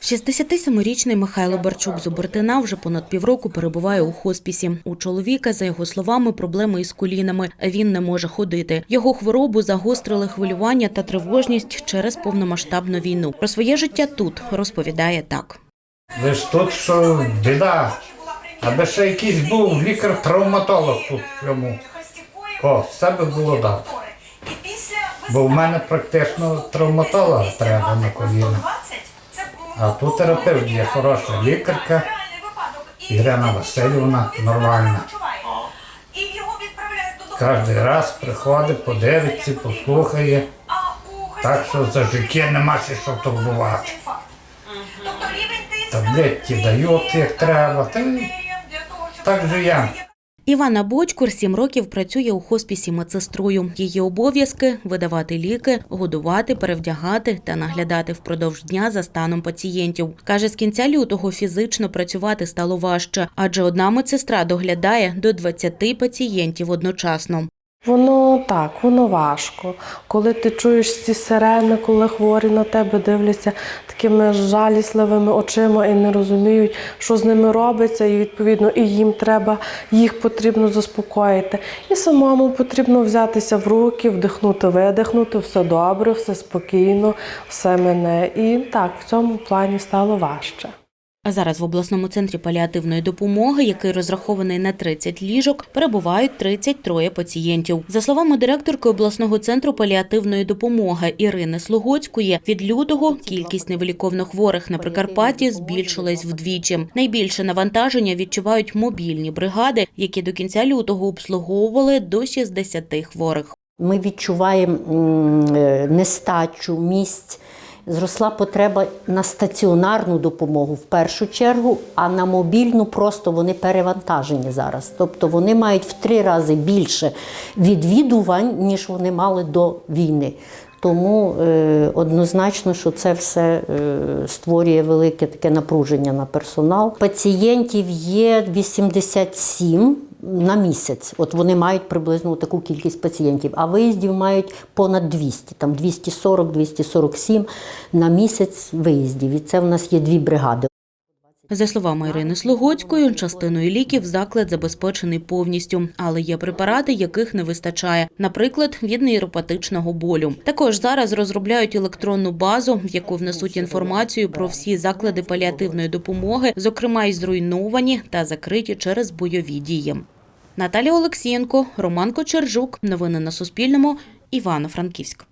67-річний Михайло Барчук з Обертина вже понад півроку перебуває у хоспісі. У чоловіка, за його словами, проблеми із колінами. Він не може ходити. Його хворобу загострили хвилювання та тривожність через повномасштабну війну. Про своє життя тут розповідає так. Ви ж тут що біда. Аби ще якийсь був лікар-травматолог тут йому. О, все би було дати. Бо в мене практично травматолога треба на коліна. А тут терапевт є хороша лікарка. Ірина Васильівна нормальна. Кожен раз приходить, подивиться, послухає. Так що за життя нема ще що турбувати. Таблетки дають, як треба. Та так же я. Івана Бочкур сім років працює у хоспісі медсестрою. Її обов'язки видавати ліки, годувати, перевдягати та наглядати впродовж дня за станом пацієнтів. каже, з кінця лютого фізично працювати стало важче, адже одна медсестра доглядає до 20 пацієнтів одночасно. Воно так, воно важко. Коли ти чуєш ці сирени, коли хворі на тебе дивляться такими жалісливими очима і не розуміють, що з ними робиться, і відповідно і їм треба, їх потрібно заспокоїти. І самому потрібно взятися в руки, вдихнути, видихнути, все добре, все спокійно, все мене. І так, в цьому плані стало важче. А зараз в обласному центрі паліативної допомоги, який розрахований на 30 ліжок, перебувають 33 пацієнтів. За словами директорки обласного центру паліативної допомоги Ірини Слугоцької, від лютого кількість невиліковно хворих на Прикарпатті збільшилась вдвічі. Найбільше навантаження відчувають мобільні бригади, які до кінця лютого обслуговували до 60 хворих. Ми відчуваємо е, нестачу місць. Зросла потреба на стаціонарну допомогу в першу чергу, а на мобільну просто вони перевантажені зараз. Тобто вони мають в три рази більше відвідувань, ніж вони мали до війни. Тому е, однозначно, що це все е, створює велике таке напруження на персонал. Пацієнтів є 87 на місяць. От вони мають приблизно таку кількість пацієнтів, а виїздів мають понад 200, там 240-247 на місяць виїздів. І це в нас є дві бригади. За словами Ірини Слугоцької, частиною ліків заклад забезпечений повністю, але є препарати, яких не вистачає, наприклад, від нейропатичного болю. Також зараз розробляють електронну базу, в яку внесуть інформацію про всі заклади паліативної допомоги, зокрема й зруйновані та закриті через бойові дії. Наталія Олексієнко, Роман Кочержук. Новини на Суспільному. Івано-Франківськ.